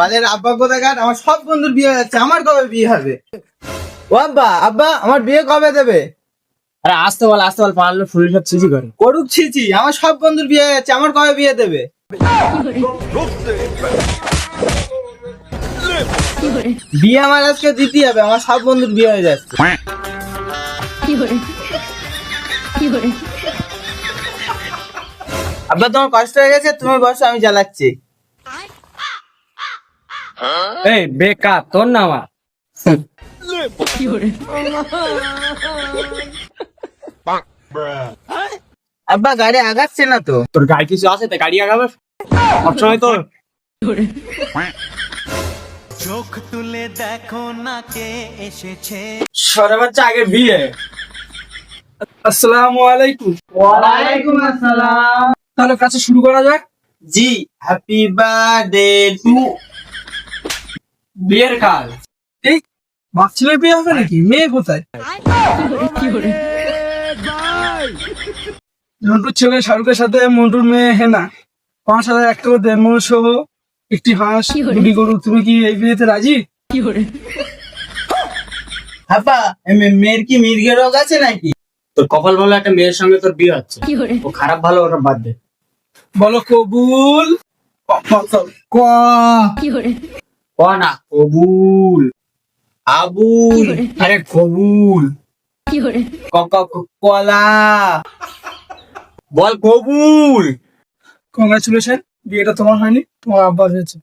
বালের আব্বা কোথাকার? আমার সব বন্ধুর বিয়ে হয়ে যাচ্ছে আমার কবে বিয়ে হবে? ও আব্বা আব্বা আমার বিয়ে কবে দেবে? আরে আসতে বল আসতে বল পারলে ফুল সব ছিচি করে। করুক ছিছি আমার সব বন্ধুর বিয়ে হয়ে যাচ্ছে আমার কবে বিয়ে দেবে? বিয়ে আমার আজকে দিতে হবে আমার সব বন্ধুর বিয়ে হয়ে যাচ্ছে। আব্বা তোমার কষ্ট হয়ে গেছে তুমি বসো আমি জ্বালাচ্ছি। এই বেকার তোর না আমার আব্বা গাড়ি আগাচ্ছে না তো। তোর গাড়ি কিছু আছে তাই গাড়ি আগাবে? সবসময় তোর। চোখ তুলে দেখো না কে এসেছে। সরে বাচ্চা আগে বিয়ে। আসসালামু আলাইকুম। ওয়ালাইকুম আসসালাম। তাহলে কাছে শুরু করা যাক। জি হ্যাপি বার্থডে টু বিয়ের কাজ। এই বাপ ছেলে বিয়ে হবে নাকি? মেয়ে কোথায়? মন্টুর ছেলে শাহরুখের সাথে মন্টুর মেয়ে হেনা। পাঁচ হাজার একটা করে দেড় মন সহ একটি হাঁস দুটি গরু। তুমি কি এই বিয়েতে রাজি? হাপা মেয়ের কি মির্গে রোগ আছে নাকি? তোর কপাল ভালো একটা মেয়ের সঙ্গে তোর বিয়ে হচ্ছে। ও খারাপ ভালো ওটা বাদ দে। বলো কবুল। ক ক না কবুল। আবুল আরে কবুল। ক- ক- ক- কলা। বল কবুল। কংগ্রাচুলেশন বিয়েটা তোমার হয়নি তোমার আব্বা হয়েছে।